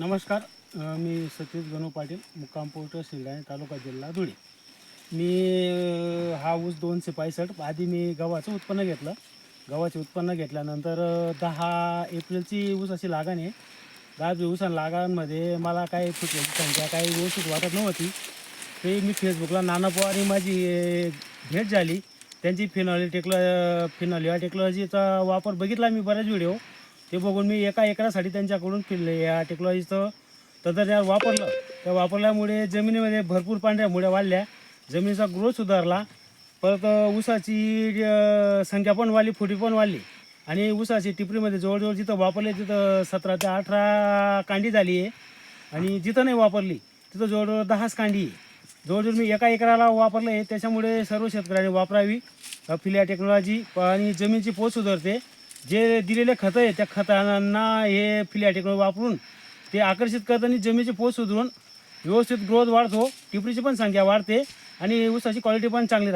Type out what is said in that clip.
नमस्कार मी सतीश गणू पाटील मुक्काम पोस्ट शिंगाणे तालुका जिल्हा धुळे. मी हा ऊस दोनशे पैसठ आधी मी गव्हाचं उत्पन्न घेतलं. गव्हाचे उत्पन्न घेतल्यानंतर दहा एप्रिलची ऊस अशी लागण आहे. दहा ऊस लागांमध्ये मला काही फुटल्याची संख्या काही व्यवस्थित वाटत नव्हती. ते मी फेसबुकला नाना पवार माझी भेट झाली. त्यांची फिनॉली टेक्नो फिनॉलिया टेक्नॉलॉजीचा वापर बघितला मी बऱ्याच व्हिडिओ ते बघून मी एका एकरासाठी त्यांच्याकडून फिरले या टेक्नॉलॉजीचं तंत्रज्ञान वापरलं. त्या वापरल्यामुळे जमिनीमध्ये भरपूर पांढऱ्या मुळ्या वाढल्या. जमिनीचा ग्रोथ सुधारला. परत ऊसाची संख्या पण वाढली फुटी पण वाढली. आणि ऊसाची टिपरीमध्ये जवळजवळ जिथं वापरले तिथं सतरा ते अठरा कांडी झाली आहे. आणि जिथं नाही वापरली तिथं जवळजवळ दहाच कांडी आहे. जवळजवळ मी एका एकराला वापरलं आहे त्याच्यामुळे सर्व शेतकऱ्यांनी वापरावी. फिल्या टेक्नॉलॉजी आणि जमिनीची पोत सुधारते. जे दिलेले खतं आहे त्या खतांना हे फिलिया वापरून ते आकर्षित करताना आणि जमिनीची पोत सुधारून व्यवस्थित ग्रोथ वाढतो. टिपरीची पण संख्या वाढते आणि ऊसाची क्वालिटी पण चांगली राहते.